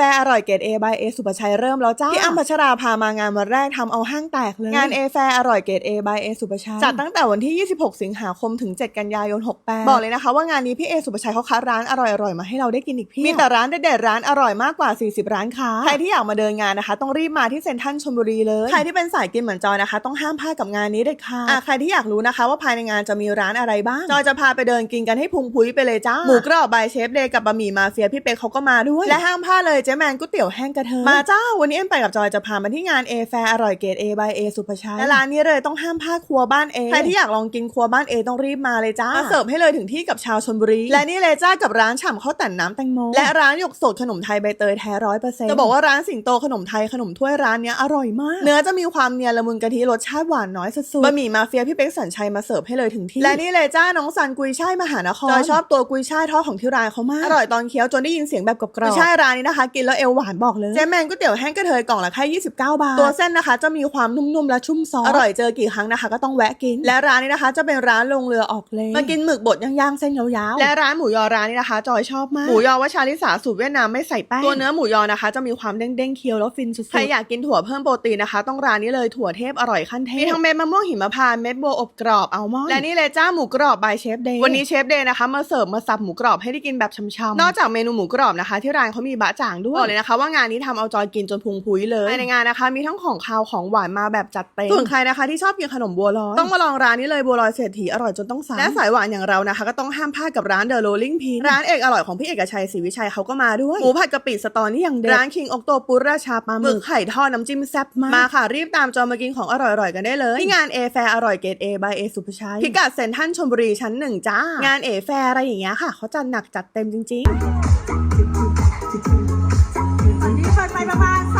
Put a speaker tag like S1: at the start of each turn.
S1: แฟอร่อยเกรด A by A สุภชัยเริ่มแล้วจ้าพี่อ้ำพัชราพามางานวันแรกทำเอาห้างแตกเลยงาน A แฟอร่อยเกรด A by A สุภชัยจัดตั้งแต่วันที่ 26 สิงหาคมถึง 7 กันยายน 68 บอกเลยนะคะว่างานนี้พี่เอสุภชัยเขาคัดร้านอร่อยๆมาให้เราได้กินอีกเพี่มีแต่ร้านเด็ดๆร้านอร่อยมากกว่า 40 ร้านค้าใครที่อยากมาเดินงานนะคะ ต้องรีบมาที่เซ็นทรัลชลบุรีเลยใครที่เป็นสายกินเหมือนจอยนะคะ ต้องห้ามพลาดกับงานนี้เด็ดขาดอะใครที่อยากรู้นะคะ ว่าภายในงานจะมีร้านอะไรบ้างจอยจะพาไปเดินกินกันให้พุงพุ้ยไปเลยจ้าหมูกรอบบายเชฟเดย์กับบะหมี่มาเฟียพี่เป๊กเขาก็มาด้วยและห้ามพลาดเลยเจ๊แมนก๋วยเตี๋ยวแห้งกระเทยมาจ้า วันนี้เอ็มไปกับจอยจะพามาที่งานเอแฟอร่อยเกรด A by A สุภชัยและร้านนี้เลยต้องห้ามพลาดครัวบ้านเอใครที่อยากลองกินครัวบ้านเอต้องรีบมาเลยจ้ามาเสิร์ฟให้เลยถึงที่กับชาวชนบุรี และนี่เลยจ้ากับร้านฉ่ำข้าวแต่นน้ำแตงโมและร้านหยกสดขนมไทยใบเตยแท้ร้อยเปอร์เซ็นต์จะบอกว่าร้านสิงโตขนมไทยขนมถ้วยร้านเนี้ยอร่อยมาก เนื้อจะมีความเนียนละมุนกะทิรสชาติหวานน้อยสุดๆบะหมี่มาเฟียพี่เป๊กสัญชัยมาเสิร์ฟให้เลยถึงที่และนี่เลยจ้าน้องซันกุยช่ายมหานครจอยชอบตัวกุยช่ายทอดของที่ร้านเขามากอร่อยตอนเคี้ยวจนได้ยินเสียงแบบกรอบๆกุยช่ายร้านนี้นะคะกินแล้วเอวหวานบอกเลยเจ๊แมนก๋วยเตี๋ยวแห้งกระเทยกล่องละแค่29 บาท ตัวเส้นนะคะ จะมีความนุ่มๆและชุ่มซอสอร่อยเจอกี่ครั้งนะคะ ก็ต้องแวะกิน และร้านนี้นะคะ จะเป็นร้านลงเรือออกเลยมากินหมึกบดย่างๆเส้นยาวๆและร้านหมูยอร้านนี้นะคะ จอยชอบมากหมูยอวชาลิสาสูตรเวียดนามไม่ใส่แป้งตัวเนื้อหมูยอนะคะ จะมีความเด้งๆเคี้ยวแล้วฟินสุดๆใครอยากกินถั่วเพิ่มโปรตีนนะคะ ต้องร้านนี้เลยถั่วเทพอร่อยขั้นเทพมีทั้งเม็ดมะม่วงหิมพานต์เม็ดบัวอบกรอบอัลมอนด์และนี่เลยจ้าหมูกรอบบายเชฟเดย์วันนี้เชฟเดย์นะคะมาเสิร์ฟมาสับหมูกรอบให้ได้กินแบบช่ำๆนอกจากเมนูหมูกรอบนะคะ ที่ร้านเขามีบะจ่างด้วยบอกเลยนะคะ ว่างานนี้ทำเอาจอยกินจนพุงพุ้ยเลยภายในงานนะคะ มีทั้งของคาวของหวานมาแบบจัดเต็มส่วนใครนะคะที่ชอบกินขนมบัวลอยต้องมาลองร้านนี้เลยบัวลอยเศรษฐีอร่อยจนต้องสั่งและสายหวานอย่างเรานะคะ ก็ต้องห้ามพลาดกับร้านเดอะโรลลิงพีร้านเอกอร่อยของพี่เอกชัยศรีวิชัยเขาก็มาด้วยหมูผัดกะปิสตอนี่อย่างเด็ดร้านคิงออกโตปุราชาปลาหมึกไข่ทอดน้ำจิ้มแซ่บมากมาค่ะรีบตามจอมากินของอร่อยๆกันได้เลยที่งานเอแฟอร่อยเกรดเอบายเอสุภชัยพิกัดเซ็นทรัลชลบุรีชั้นหนึ่งจ้างานเอแฟอะไรอย่างเงี้ยค่ะเขาจัดหนักจัดเต็มจริง ๆ
S2: วั